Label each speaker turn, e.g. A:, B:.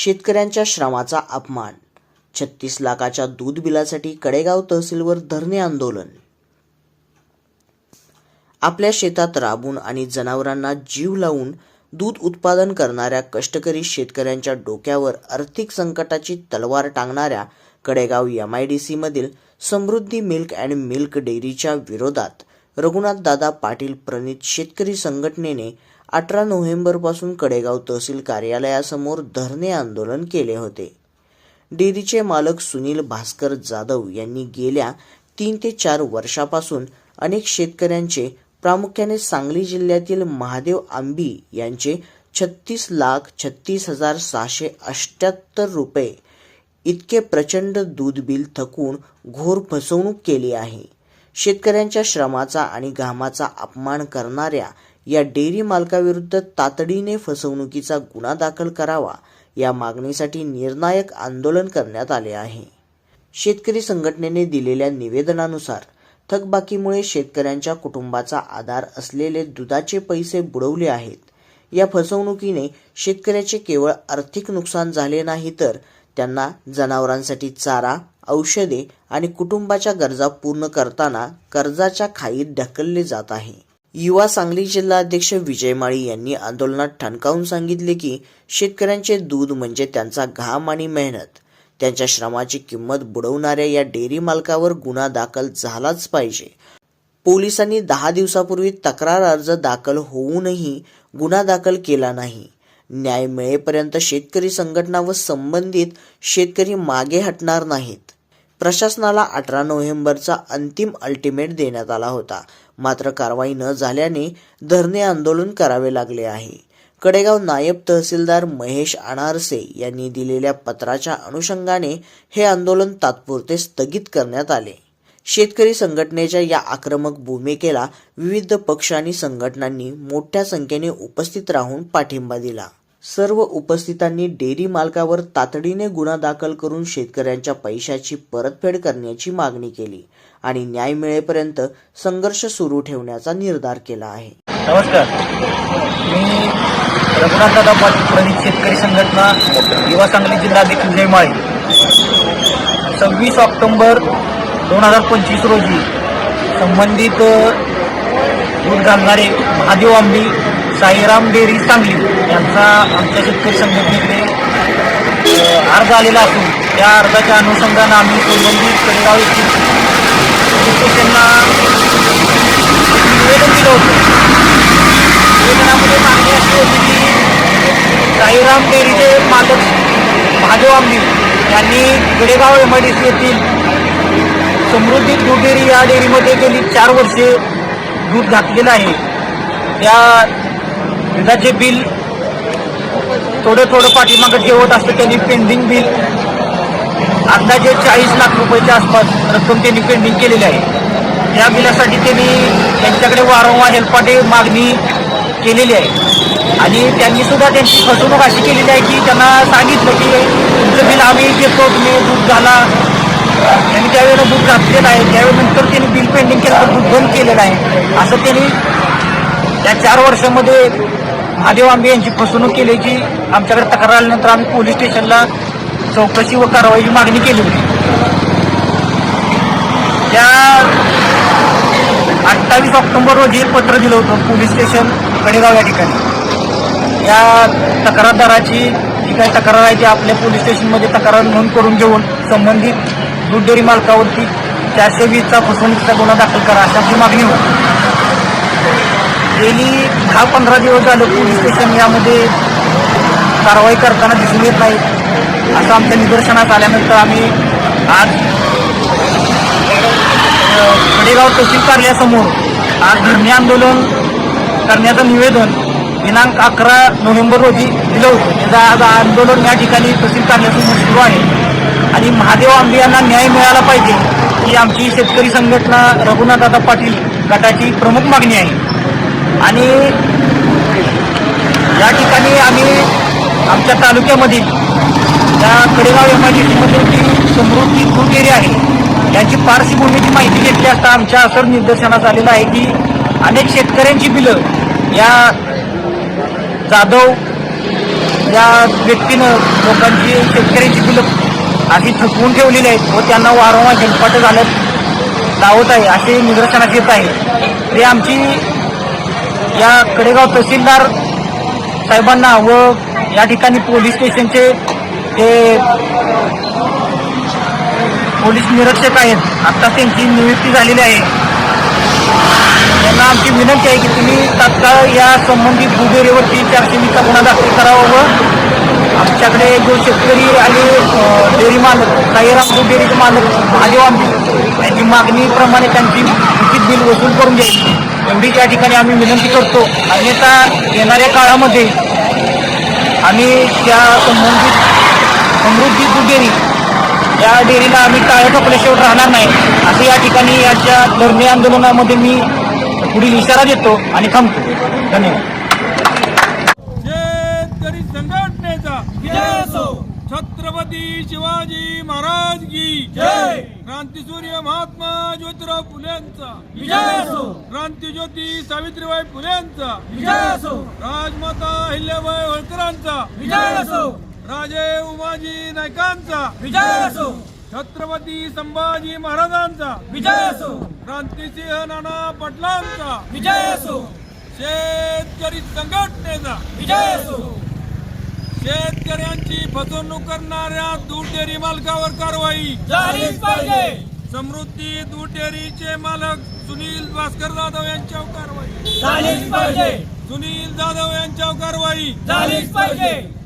A: शेतकऱ्यांच्या श्रमाचा अपमान. छत्तीस लाखाच्या दूध बिलासाठी कडेगाव तहसीलवर धरणे आंदोलन. आपल्या शेतात राबून आणि जनावरांना जीव लावून दूध उत्पादन करणाऱ्या कष्टकरी शेतकऱ्यांच्या डोक्यावर आर्थिक संकटाची तलवार टांगणाऱ्या कडेगाव एम आय डी सीमधील समृद्धी मिल्क अँड मिल्क डेअरीच्या विरोधात रघुनाथदादा पाटील प्रणित शेतकरी संघटनेने अठरा नोव्हेंबरपासून कडेगाव तहसील कार्यालयासमोर धरणे आंदोलन केले होते. डेअरीचे मालक सुनील भास्कर जाधव यांनी गेल्या तीन ते चार वर्षापासून अनेक शेतकऱ्यांचे प्रामुख्याने सांगली जिल्ह्यातील महादेव आंबी यांचे छत्तीस लाख छत्तीस हजार सहाशे अष्ट्याहत्तर रुपये इतके प्रचंड दूध बिल थकून घोर फसवणूक केली आहे. शेतकऱ्यांच्या श्रमाचा आणि घामाचा अपमान करणाऱ्या या डेअरी मालकाविरुद्ध तातडीने फसवणुकीचा गुन्हा दाखल करावा या मागणीसाठी निर्णायक आंदोलन करण्यात आले आहे. शेतकरी संघटनेने दिलेल्या निवेदनानुसार थकबाकीमुळे शेतकऱ्यांच्या कुटुंबाचा आधार असलेले दुधाचे पैसे बुडवले आहेत. या फसवणुकीने शेतकऱ्याचे केवळ आर्थिक नुकसान झाले नाही तर त्यांना जनावरांसाठी चारा औषधे आणि कुटुंबाच्या गरजा पूर्ण करताना कर्जाच्या खाईत ढकलले जात आहे. युवा सांगली जिल्हा अध्यक्ष विजय माळी यांनी आंदोलनात ठणकावून सांगितले की शेतकऱ्यांचे दूध म्हणजे त्यांचा घाम आणि मेहनत. त्यांच्या श्रमाची किंमत बुडवणाऱ्या या डेअरी मालकावर गुन्हा दाखल झालाच पाहिजे. पोलिसांनी दहा दिवसापूर्वी तक्रार अर्ज दाखल होऊनही गुन्हा दाखल केला नाही. न्याय मिळेपर्यंत शेतकरी संघटना व संबंधित शेतकरी मागे हटणार नाहीत. प्रशासनाला अठरा नोव्हेंबरचा अंतिम अल्टिमेट देण्यात आला होता. मात्र कारवाई न झाल्याने धरणे आंदोलन करावे लागले आहे. कडेगाव नायब तहसीलदार महेश अनारसे यांनी दिलेल्या पत्राच्या अनुषंगाने हे आंदोलन तात्पुरते स्थगित करण्यात आले. शेतकरी संघटनेच्या या आक्रमक भूमिकेला विविध पक्ष आणि संघटनांनी मोठ्या संख्येने उपस्थित राहून पाठिंबा दिला. सर्व उपस्थितांनी डेअरी मालकावर तातडीने गुन्हा दाखल करून शेतकऱ्यांच्या पैशाची परतफेड करण्याची मागणी केली आणि न्याय मिळेपर्यंत संघर्ष सुरू ठेवण्याचा निर्धार केला आहे.
B: नमस्कार. मी रघुनाथदादा पाटील प्रणित शेतकरी संघटना युवा सांगली जिल्हा देखील माळी. सव्वीस ऑक्टोंबर दोन हजार पंचवीस रोजी संबंधित दूध घालणारे महादेव आंबी साईराम डेअरी सांगली यांचा आमच्या शेतकरी संघटनेकडे अर्ज आलेला असून त्या अर्जाच्या अनुषंगानं आम्ही संबंधित कडेगाव येथील त्यांना निवेदन दिलं होतं. निवेदनामध्ये मागणी अशी होती की साईराम डेअरीचे मालक महादेव आंबी यांनी Kadegaon M I D C येथील समृद्धी दूध डेअरी या डेअरीमध्ये गेली चार वर्षे दूध घातलेलं आहे. त्या जे बिल थोडं थोडं पाठीमागं ठेवत असतं त्यांनी पेंडिंग बिल. अंदाजे चाळीस लाख रुपयाच्या आसपास रक्कम त्यांनी पेंडिंग केलेली आहे या बिलासाठी त्यांनी त्यांच्याकडे वारंवार हेल्पाटे मागणी केलेली आहे. आणि त्यांनी सुद्धा त्यांची फसवणूक अशी केलेली आहे की त्यांना सांगितलं की तुमचं बिल आम्ही घेतो तुम्ही दूध झाला त्यांनी त्यावेळेला दूध घातलेलं आहे त्यावेळेनंतर त्यांनी बिल पेंडिंग केलं तर दूध बंद केलेलं आहे. असं त्यांनी या चार वर्षामध्ये महादेव आंबे यांची फसवणूक केल्याची आमच्याकडे तक्रार आल्यानंतर आम्ही पोलीस स्टेशनला चौकशी व कारवाईची मागणी केली होती. त्या अठ्ठावीस ऑक्टोबर रोजी पत्र दिलं होतं पोलीस स्टेशन कडेगाव या ठिकाणी. या तक्रारदाराची जी काही तक्रार आहे ती आपल्या पोलीस स्टेशनमध्ये तक्रार नोंद करून घेऊन संबंधित दूध डेअरी मालकावरती चारशे वीसचा फसवणुकीचा गुन्हा दाखल करा अशी आपली मागणी होती. गेली दहा पंधरा दिवस झालं पोलीस स्टेशन यामध्ये कारवाई करताना दिसून येत नाही. असं आमच्या निदर्शनात आल्यानंतर आम्ही आज कडेगाव तहसील कार्यालयासमोर आज धरणे आंदोलन करण्याचं निवेदन दिनांक अकरा नोव्हेंबर रोजी दिलं होतं. त्याचं आज आंदोलन या ठिकाणी तहसील कार्यालयासमोर सुरू आहे. आणि महादेव आंबे यांना न्याय मिळाला पाहिजे ही आमची शेतकरी संघटना रघुनाथदादा पाटील गटाची प्रमुख मागणी आहे. आणि या ठिकाणी आम्ही आमच्या तालुक्यामधील त्या कडेगाव एम आय डी जी समृद्धी दूध एरिया आहे याची पार्श्वभूमीची माहिती घेतली असता आमच्या असर निदर्शनास आलेलं आहे की अनेक शेतकऱ्यांची बिलं या जाधव या व्यक्तीनं लोकांची शेतकऱ्यांची बिलं अशी थकवून ठेवलेली आहेत व त्यांना वारंवार हेलपाट घालत लावत आहे असे निदर्शनास येत आहे. ते आमची या कडेगाव तहसीलदार साहेबांना व या ठिकाणी पोलीस स्टेशनचे ते पोलीस निरीक्षक आहेत. आता त्यांची नियुक्ती झालेली आहे. त्यांना आमची विनंती आहे की तुम्ही तात्काळ या संबंधित गुन्हेवरती चारशेचा गुन्हा दाखल करावा व आमच्याकडे जो शेतकरी आणि डेअरी मालक साईराम दूध डेअरीचे मालक महादेव आंबे यांची मागणीप्रमाणे त्यांची उचित बिल वसूल करून घ्यायची. एवढी या ठिकाणी आम्ही विनंती करतो. अन्यथा येणाऱ्या काळामध्ये आम्ही त्या संबंधित समृद्धी दूध डेअरी या डेअरीला आम्ही टाळ्या ठोकल्याशिवाय राहणार नाही. असं या ठिकाणी याच्या धरणे आंदोलनामध्ये मी पुढील इशारा देतो आणि थांबतो. धन्यवाद.
C: संघटनेचा. छत्रपती शिवाजी महाराज की
D: जय.
C: क्रांतीसूर्य महात्मा ज्योतिराव फुलेंचा
D: विजय असो.
C: क्रांतीज्योती सावित्रीबाई फुलेंचा
D: विजय असो.
C: राजमाता हिल्याबाई होळकरांचा
D: विजय असो.
C: राजे उमाजी नायकांचा
D: विजय असो.
C: छत्रपती संभाजी महाराजांचा.
D: विजय असो.
C: क्रांतिसिंह नाना पाटलांचा.
D: विजय असो.
C: शेतकरी संघटनेचा.
D: विजय असो.
C: शेतकऱ्यांची फसवणूक करणाऱ्या दूध डेअरी मालकावर कारवाई.
D: झालीच पाहिजे.
C: समृद्धी दूध डेअरीचे मालक सुनील भास्कर जाधव यांच्यावर कारवाई.
D: झालीच पाहिजे.
C: सुनील जाधव यांच्यावर कारवाई.
D: झालीच पाहिजे.